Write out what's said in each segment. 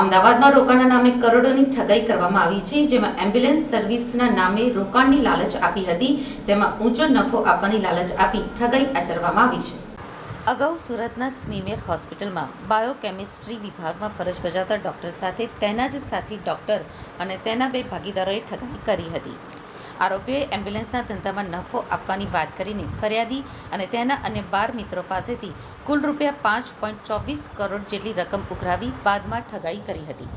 અમદાવાદમાં રોકાણના નામે કરોડોની ઠગાઈ કરવામાં આવી છે, જેમાં એમ્બ્યુલન્સ સર્વિસના નામે રોકાણની લાલચ આપી હતી, તેમાં ઊંચો નફો આપવાની લાલચ આપી ઠગાઈ આચરવામાં આવી છે. અગાઉ સુરતના સ્મીમેર હોસ્પિટલમાં બાયોકેમિસ્ટ્રી વિભાગમાં ફરજ બજાવતા ડોક્ટર સાથે તેના જ સાથી ડોક્ટર અને તેના બે ભાગીદારોએ ઠગાઈ કરી હતી. આરોપીઓએ એમ્બ્યુલન્સના ધંધામાં નફો આપવાની વાત કરીને ફરિયાદી અને તેના અન્ય બાર મિત્રો પાસેથી કુલ રૂપિયા પાંચ પોઈન્ટ ચોવીસ કરોડ જેટલી રકમ ઉઘરાવી બાદમાં ઠગાઈ કરી હતી.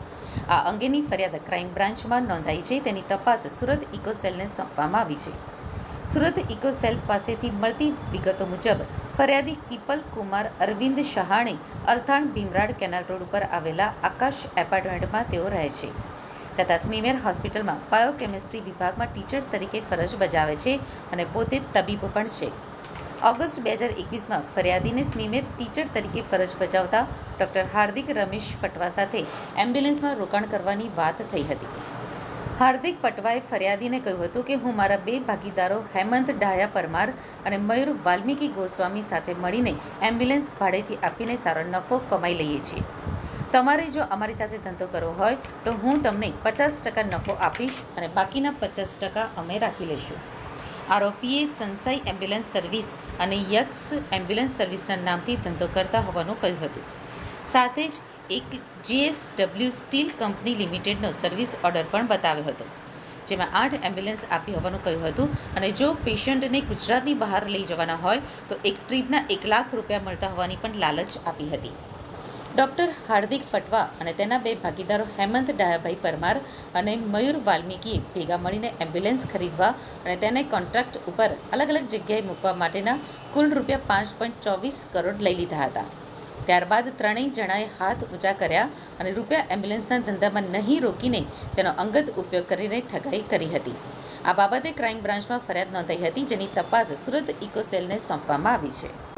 આ અંગેની ફરિયાદ ક્રાઇમ બ્રાન્ચમાં નોંધાઈ છે. તેની તપાસ સુરત ઇકો સેલને સોંપવામાં આવી છે. સુરત ઇકો સેલ પાસેથી મળતી વિગતો મુજબ, ફરિયાદી કિપલ કુમાર અરવિંદ શહાણે અલથાણ ભીમરાડ કેનાલ રોડ ઉપર આવેલા આકાશ એપાર્ટમેન્ટમાં તેઓ રહે છે. તથા સ્મીમેર હોસ્પિટલમાં બાયોકેમિસ્ટ્રી વિભાગમાં ટીચર તરીકે ફરજ બજાવે છે અને પોતે તબીબ પણ છે. ઓગસ્ટ બે હજાર એકવીસમાં ફરિયાદીને સ્મીમેર ટીચર તરીકે ફરજ બજાવતા ડૉક્ટર હાર્દિક રમેશ પટવા સાથે એમ્બ્યુલન્સમાં રોકાણ કરવાની વાત થઈ હતી. હાર્દિક પટવાએ ફરિયાદીને કહ્યું હતું કે, હું મારા બે ભાગીદારો હેમંત ડાયા પરમાર અને મયુર વાલ્મીકી ગોસ્વામી સાથે મળીને એમ્બ્યુલન્સ ભાડેથી આપીને સારો નફો કમાઈ લઈએ છીએ. તમારે જો અમારી સાથે ધંધો કરવો હોય, તો હું તમને પચાસ ટકા નફો આપીશ અને બાકીના પચાસ ટકા અમે રાખી લઈશું. આરોપીએ સંસાઈ એમ્બ્યુલન્સ સર્વિસ અને યક્ષ એમ્બ્યુલન્સ સર્વિસના નામથી ધંધો કરતા હોવાનું કહ્યું હતું. સાથે જ એક જીએસડબલ્યુ સ્ટીલ કંપની લિમિટેડનો સર્વિસ ઓર્ડર પણ બતાવ્યો હતો, જેમાં આઠ એમ્બ્યુલન્સ આપી હોવાનું કહ્યું હતું અને જો પેશન્ટને ગુજરાતની બહાર લઈ જવાના હોય, તો એક ટ્રીપના એક લાખ રૂપિયા મળતા હોવાની પણ લાલચ આપી હતી. ડોક્ટર હાર્દિક પટવા અને તેના બે ભાગીદારો હેમંત ડાયાભાઈ પરમાર અને મયુર વાલ્મીકીએ ભેગા મળીને એમ્બ્યુલન્સ ખરીદવા અને તેને કોન્ટ્રાક્ટ ઉપર અલગ અલગ જગ્યાએ મૂકવા માટેના કુલ રૂપિયા પાંચ પોઈન્ટ ચોવીસ કરોડ લઈ લીધા હતા. ત્યારબાદ ત્રણેય જણાએ હાથ ઊંચા કર્યા અને રૂપિયા એમ્બ્યુલન્સના ધંધામાં નહીં રોકીને તેનો અંગત ઉપયોગ કરીને ઠગાઈ કરી હતી. આ બાબતે ક્રાઇમ બ્રાન્ચમાં ફરિયાદ નોંધાઈ હતી જેની તપાસ સુરત ઇકોસેલને સોંપવામાં આવી છે.